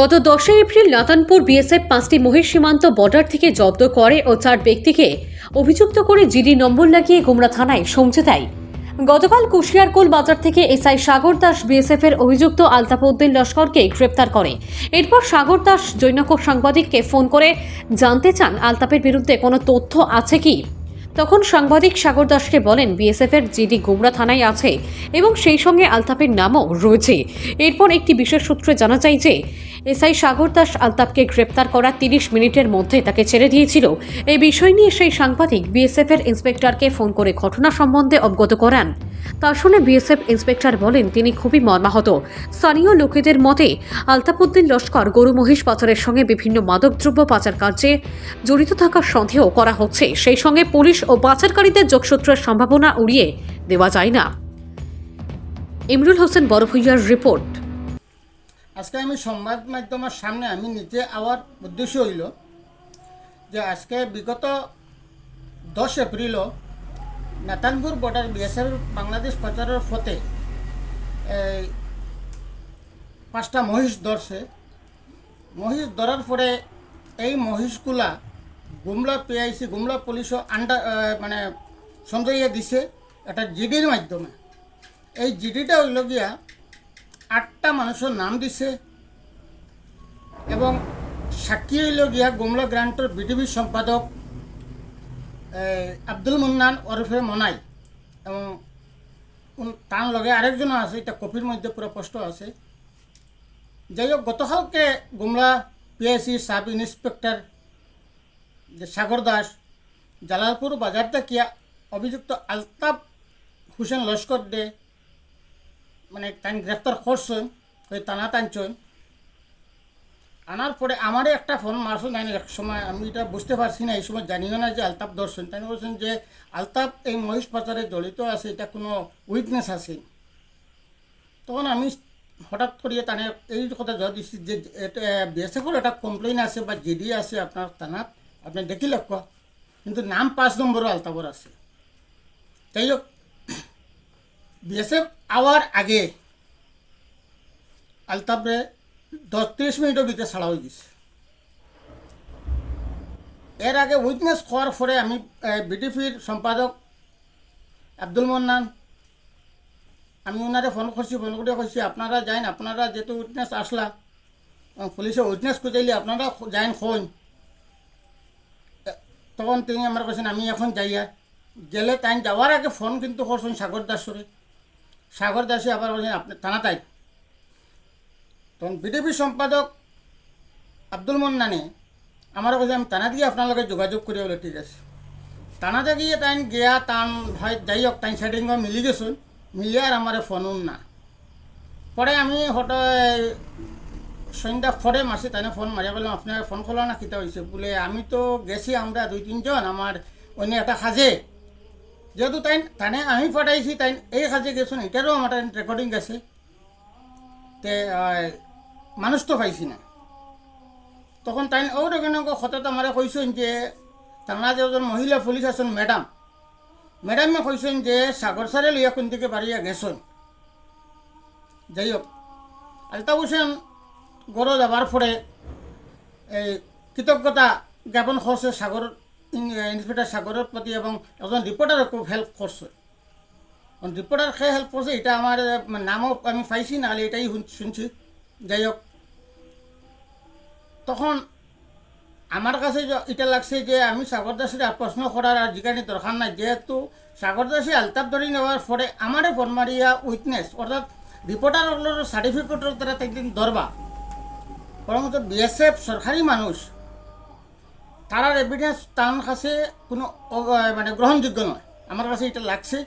গত দশই April Natanpur BSF পাঁচটি মহিষ সীমান্ত বর্ডার থেকে জব্দ করে ও চার ব্যক্তিকে অভিযুক্ত করে জিডি নম্বর লাগিয়ে গোমরা থানায় সমঝে দেয়। গতকাল কুশিয়ারকোল বাজার থেকে এসআই সাগর দাস বিএসএফ এর অভিযুক্ত আলতাফউদ্দিন লস্করকে গ্রেপ্তার করে। এরপর সাগর দাস জৈনকর সাংবাদিককে ফোন করে জানতে চান আলতাফের বিরুদ্ধে কোনো তথ্য আছে কি? তখন সাংবাদিক সাগর দাসকে বলেন বিএসএফ এর জিডি গোমরা থানায় আছে এবং সেই সঙ্গে আলতাফের নামও রয়েছে। এরপর একটি বিশেষ সূত্রে জানা যায় যে, এসআই সাগর দাস আলতাফকে গ্রেপ্তার করা তিরিশ মিনিটের মধ্যে তাকে ছেড়ে দিয়েছিল। এই বিষয় নিয়ে সেই সাংবাদিক বিএসএফ এর ইন্সপেক্টরকে ফোন করে ঘটনা সম্বন্ধে অবগত করান। তা শুনে বিএসএফ ইন্সপেক্টর বলেন তিনি খুবই মর্মাহত। স্থানীয় লোকেদের মতে, আলতাফুদ্দিন লস্কর গরু মহিষ পাচারের সঙ্গে বিভিন্ন মাদকদ্রব্য পাচার কার্যে জড়িত থাকার সন্দেহ করা হচ্ছে। সেই সঙ্গে পুলিশ ও পাচারকারীদের যোগসূত্রের সম্ভাবনা উড়িয়ে দেওয়া যায় না। ইমরুল হোসেন, বড়ভূইয়ার রিপোর্ট। আজকে আমি সংবাদ মাধ্যমের সামনে আমি নিজে আওয়ার উদ্দেশ্য হইল যে আজকে বিগত দশ এপ্রিলও নাতানপুর বর্ডার বিএসএফ বাংলাদেশ পাচারের ফতে, এই পাঁচটা মহিষ ধরছে। মহিষ ধরার পরে এই মহিষগুলা গুমলা পিআইসি গুমলা পুলিশও আন্ডার মানে সমঝাইয়া দিছে একটা জিডির মাধ্যমে। এই জিডিটা হইল গিয়া আটটা মানুষের নাম দিছে এবং সাক্ষী হইল গিয়া গুমলা গ্রান্টর বিডিবি সম্পাদক আব্দুল মুন্নান ওরফে মনাই। এবং তার লগে আরেকজনও আছে, এটা কপির মধ্যে পুরো স্পষ্ট আছে। যাই হোক, গতকালকে গুমলা পিএসসি সাব ইন্সপেক্টর যে সাগর দাস, জালালপুর বাজার থেকে অভিযুক্ত আলতাফ হুসেন লস্কর দে মানে তাই গ্রেফতার করছেন, ওই টানা টানছেন আনার পরে আমারও একটা ফোন মারছেন জানি এক সময় আমি এটা বুঝতে পারছি না, এই সময় জানিও না যে আলতাফ ধরছেন। তাই বলছেন যে আলতাফ এই মহিষ পাচারে জড়িত আছে, এটা কোনো উইকনেস আছে? তখন আমি হঠাৎ করিয়ে তানে এই কথা জবাব দিচ্ছি যে বিএসএফের একটা কমপ্লেইন আছে বা জিডি আছে আপনার থানাত, আপনি দেখি লক্ষ্য কিন্তু নাম পাঁচ নম্বরও আলতাফর আছে। যাই হোক, বিএসএফ আওয়ার আগে আলতাফরে দশ তিরিশ মিনিটের ভিতরে ছাড়া হয়ে গেছে। এর আগে উইটনেস হওয়ার পরে আমি বিডিপির সম্পাদক আব্দুল মন্নান, আমি ওনারে ফোন করছি, ফোন করে কইছি, আপনারা যাইন, আপনারা যেহেতু উইটনেস আসলা পুলিশে উইটনেস খুঁজাইলে আপনারা যাইন খোঁজ। তখন তিনি আমার কাছেন আমি এখন যাইয়া গেলে তাই যাওয়ার আগে ফোন কিন্তু করছেন সাগর দাসরে। সাগর দাসে আবার বলছেন, আপনি থানা তাই। তখন বিজেপি সম্পাদক আব্দুল মন্নানে আমার কাছে আমি থানা দিয়ে আপনার যোগাযোগ করি বলে ঠিক আছে। থানাতে গিয়ে তাই গিয়া তান হয় যাই হোক তাই সেটিং মিলি গেছুন মিলিয়ে আর আমার ফোন না। পরে আমি হঠাৎ সন্ধ্যা পরে মাসে তাই ফোন মারিয়া বললাম আপনার ফোন খোলা না কিতা হয়েছে বলে আমি তো গেছি আমরা দুই তিনজন আমার অন্য একটা সাজে। যেহেতু তাই তানে আমি পাঠাইছি তাই এই কাজে গেছো না এটারও আমার রেকর্ডিং গেছে তে মানুষ তো পাইছি না। তখন তাই ও রেকর্ডিং হঠাৎ আমার কইছেন যে থানা যে একজন মহিলা পুলিশ আছেন ম্যাডাম ম্যাডামে কইছেন যে সাগর সারে লইয়া কোন দিকে বাড়িয়া গেছেন। যাই হোক আলতা হোসেন গড় যাবার পরে এই কৃতজ্ঞতা জ্ঞাপন করছে সাগর ইন- ইন্সপেক্টর সাগরের প্রতি এবং একজন রিপোর্টারও খুব হেল্প করছে রিপোর্টার খেয়ে হেল্প করছে এটা আমার নামও আমি পাইছি, নাহলে এটাই শুন- শুনছি। যাই হোক তখন আমার কাছে এটা লাগছে যে আমি সাগর দাসের প্রশ্ন করার আর যেখানে দরকার নাই। যেহেতু সাগর দাসে আলতাপ ধরে নেওয়ার পরে আমারে ফোন মারিয়া উইটনেস অর্থাৎ রিপোর্টারগুলোর সার্টিফিকেটের দ্বারা একদিন ধরবা বরং বিএসএফ সরকারি মানুষ তারার এভিডেন্স তার কাছে কোনো মানে গ্রহণযোগ্য নয় আমার কাছে এটা লাগছে।